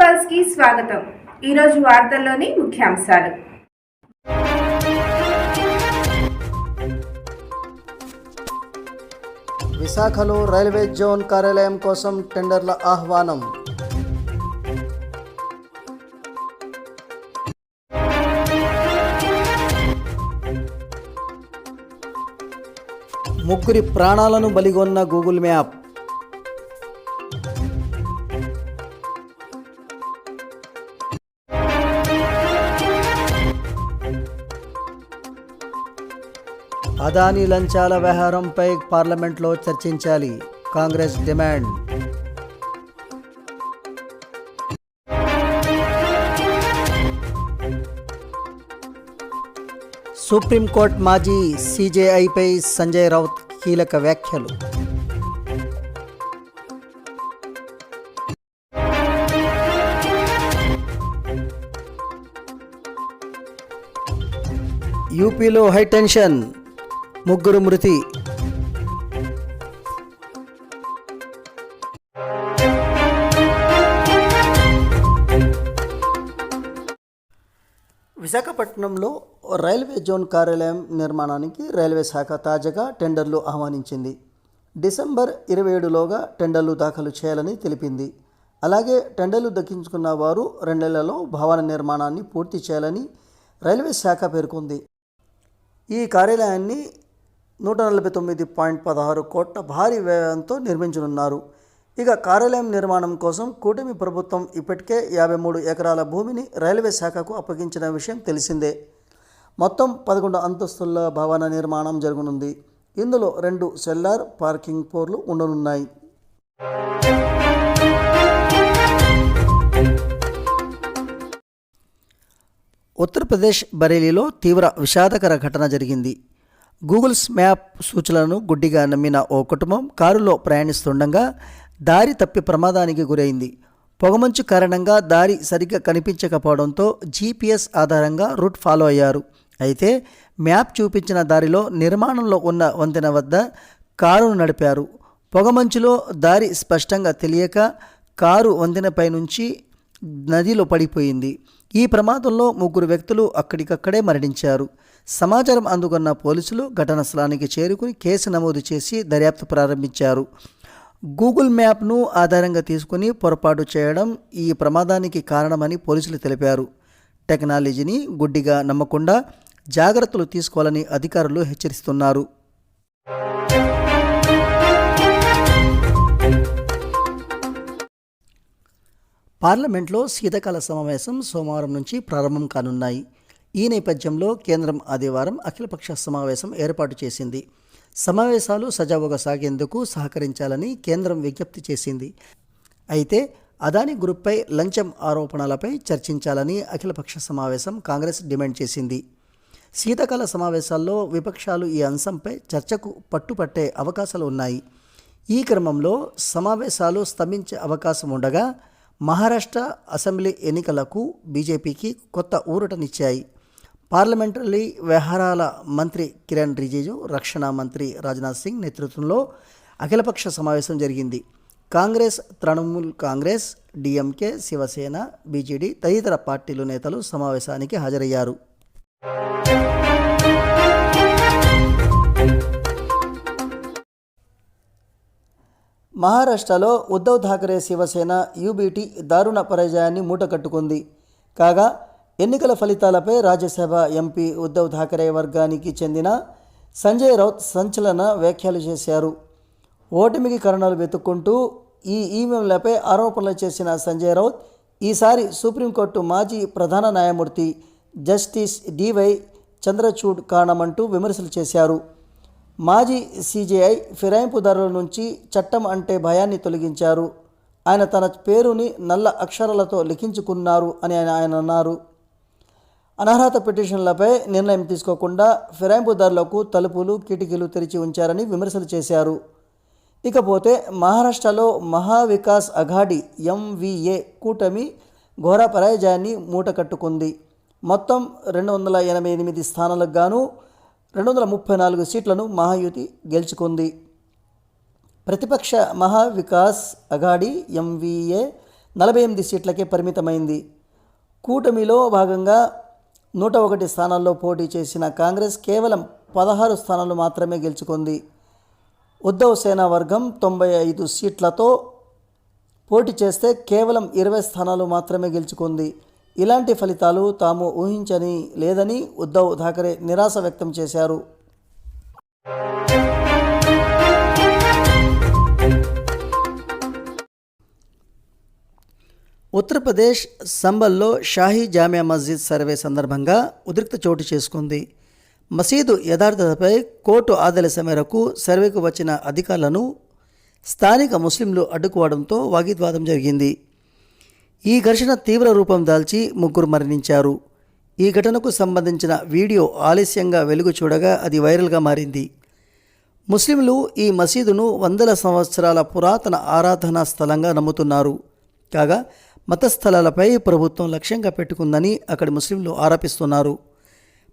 పల్స్కి స్వాగతం. ఈరోజు వార్తల్లోని ముఖ్యాంశాలు. విశాఖలో రైల్వే జోన్ కార్యాలయం కోసం టెండర్ల ఆహ్వానం. ముగ్గురి ప్రాణాలను బలిగొన్న గూగుల్ మ్యాప్. అదానీ లంచాల వ్యవహారంపై పార్లమెంట్లో చర్చించాలి. కాంగ్రెస్ డిమాండ్. సుప్రీంకోర్టు మాజీ సీజేఐపై సంజయ్ రౌత్ కీలక వ్యాఖ్యలు. యూపీలో హైటెన్షన్ ముగ్గురు మృతి. విశాఖపట్నంలో రైల్వే జోన్ కార్యాలయం నిర్మాణానికి రైల్వే శాఖ తాజాగా టెండర్లు ఆహ్వానించింది. డిసెంబర్ ఇరవై ఏడులోగా టెండర్లు దాఖలు చేయాలని తెలిపింది. అలాగే టెండర్లు దక్కించుకున్న వారు రెండేళ్ళలో భవన నిర్మాణాన్ని పూర్తి చేయాలని రైల్వే శాఖ పేర్కొంది. ఈ కార్యాలయాన్ని నూట నలభై తొమ్మిది పాయింట్ పదహారు కోట్ల భారీ వ్యయంతో నిర్మించనున్నారు. ఇక కార్యాలయం నిర్మాణం కోసం కూటమి ప్రభుత్వం ఇప్పటికే యాభై మూడు ఎకరాల భూమిని రైల్వే శాఖకు అప్పగించిన విషయం తెలిసిందే. మొత్తం పదకొండు అంతస్తుల భవన నిర్మాణం జరగనుంది. ఇందులో రెండు సెల్లార్ పార్కింగ్ పోర్లు ఉండనున్నాయి. ఉత్తరప్రదేశ్ బరేలీలో తీవ్ర విషాదకర ఘటన జరిగింది. గూగుల్స్ మ్యాప్ సూచనలను గుడ్డిగా నమ్మిన ఓ కుటుంబం కారులో ప్రయాణిస్తుండగా దారి తప్పి ప్రమాదానికి గురైంది. పొగమంచు కారణంగా దారి సరిగ్గా కనిపించకపోవడంతో జీపీఎస్ ఆధారంగా రూట్ ఫాలో అయ్యారు. అయితే మ్యాప్ చూపించిన దారిలో నిర్మాణంలో ఉన్న వంతెన వద్ద కారును నడిపారు. పొగమంచులో దారి స్పష్టంగా తెలియక కారు వంతెనపై నుంచి నదిలో పడిపోయింది. ఈ ప్రమాదంలో ముగ్గురు వ్యక్తులు అక్కడికక్కడే మరణించారు. సమాచారం అందుకున్న పోలీసులు ఘటన స్థలానికి చేరుకుని కేసు నమోదు చేసి దర్యాప్తు ప్రారంభించారు. గూగుల్ మ్యాప్ను ఆధారంగా తీసుకుని పొరపాటు చేయడం ఈ ప్రమాదానికి కారణమని పోలీసులు తెలిపారు. టెక్నాలజీని గుడ్డిగా నమ్మకుండా జాగ్రత్తలు తీసుకోవాలని అధికారులు హెచ్చరిస్తున్నారు. పార్లమెంట్లో శీతకాల సమావేశం సోమవారం నుంచి ప్రారంభం కానున్నాయి. ఈ నేపథ్యంలో కేంద్రం ఆదివారం అఖిలపక్ష సమావేశం ఏర్పాటు చేసింది. సమావేశాలు సజావుగా సాగేందుకు సహకరించాలని కేంద్రం విజ్ఞప్తి చేసింది. అయితే అదాని గ్రూప్పై లంచం ఆరోపణలపై చర్చించాలని అఖిలపక్ష సమావేశం కాంగ్రెస్ డిమాండ్ చేసింది. శీతాకాల సమావేశాల్లో విపక్షాలు ఈ అంశంపై చర్చకు పట్టుపట్టే అవకాశాలు ఉన్నాయి. ఈ క్రమంలో సమావేశాలు స్తంభించే అవకాశం ఉండగా మహారాష్ట్ర అసెంబ్లీ ఎన్నికలకు బీజేపీకి కొత్త ఊరటనిచ్చాయి. పార్లమెంటరీ వ్యవహారాల మంత్రి కిరణ్ రిజిజు రక్షణ మంత్రి రాజ్నాథ్ సింగ్ నేతృత్వంలో అఖిలపక్ష సమావేశం జరిగింది. కాంగ్రెస్ తృణమూల్ కాంగ్రెస్ డిఎంకే శివసేన బీజేడీ తదితర పార్టీలు నేతలు సమావేశానికి హాజరయ్యారు. మహారాష్ట్రలో ఉద్ధవ్ ఠాకరే శివసేన యూబీటీ దారుణ పరాజయాన్ని మూటకట్టుకుంది. కాగా ఎన్నికల ఫలితాలపై రాజ్యసభ ఎంపీ ఉద్ధవ్ ఠాకరే వర్గానికి చెందిన సంజయ్ రౌత్ సంచలన వ్యాఖ్యలు చేశారు. ఓటమికి కారణాలు వెతుక్కుంటూ ఈ ఈవీఎంలపై ఆరోపణలు చేసిన సంజయ్ రౌత్ ఈసారి సుప్రీంకోర్టు మాజీ ప్రధాన న్యాయమూర్తి జస్టిస్ డివై చంద్రచూడ్ కారణమంటూ విమర్శలు చేశారు. మాజీ సీజేఐ ఫిరాయింపుదారుల నుంచి చట్టం అంటే భయాన్ని తొలగించారు. ఆయన తన పేరుని నల్ల అక్షరాలతో లిఖించుకున్నారు అని ఆయన ఆయన అన్నారు. అనర్హత పిటిషన్లపై నిర్ణయం తీసుకోకుండా ఫిరాయింపుదారులకు తలుపులు కిటికీలు తెరిచి ఉంచారని విమర్శలు చేశారు. ఇకపోతే మహారాష్ట్రలో మహావికాస్ అఘాడి ఎంవిఏ కూటమి ఘోర పరాజయాన్ని మూటకట్టుకుంది. మొత్తం రెండు వందల ఎనభై ఎనిమిది స్థానాలకు గాను రెండు వందల ముప్పై నాలుగు సీట్లను మహాయుతి గెలుచుకుంది. ప్రతిపక్ష మహావికాస్ అఘాడి ఎంవిఏ నలభై ఎనిమిది సీట్లకే పరిమితమైంది. కూటమిలో భాగంగా నూట ఒకటి స్థానాల్లో పోటీ చేసిన కాంగ్రెస్ కేవలం పదహారు స్థానాలు మాత్రమే గెలుచుకుంది. ఉద్ధవ్ సేనా వర్గం తొంభై ఐదు సీట్లతో పోటీ చేస్తే కేవలం ఇరవై స్థానాలు మాత్రమే గెలుచుకుంది. ఇలాంటి ఫలితాలు తాము ఊహించని లేదని ఉద్ధవ్ ఠాకరే నిరాశ వ్యక్తం చేశారు. ఉత్తరప్రదేశ్ సంబల్లో షాహీ జామియా మస్జిద్ సర్వే సందర్భంగా ఉద్రిక్త చోటు చేసుకుంది. మసీదు యథార్థతపై కోర్టు ఆదేశాల మేరకు సర్వేకు వచ్చిన అధికారులను స్థానిక ముస్లింలు అడ్డుకోవడంతో వాగ్వివాదం జరిగింది. ఈ ఘర్షణ తీవ్ర రూపం దాల్చి ముగ్గురు మరణించారు. ఈ ఘటనకు సంబంధించిన వీడియో ఆలస్యంగా వెలుగు చూడగా అది వైరల్గా మారింది. ముస్లింలు ఈ మసీదును వందల సంవత్సరాల పురాతన ఆరాధనా స్థలంగా నమ్ముతున్నారు. కాగా మత స్థలాలపై ప్రభుత్వం లక్ష్యంగా పెట్టుకుందని అక్కడి ముస్లింలు ఆరోపిస్తున్నారు.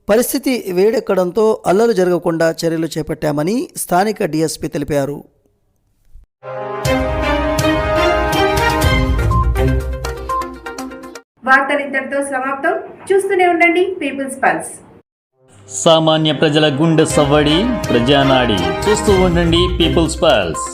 పరిస్థితి వేడెక్కడంతో అల్లలు జరగకుండా చర్యలు చేపట్టామని స్థానిక డీఎస్పీ తెలిపారు. వార్తలు ఇంతటితో సమాప్తం. చూస్తూనే ఉండండి పీపుల్స్ పల్స్. సామాన్య ప్రజల గుండె సవ్వడి ప్రజానాడి. చూస్తూ ఉండండి పీపుల్స్ పల్స్.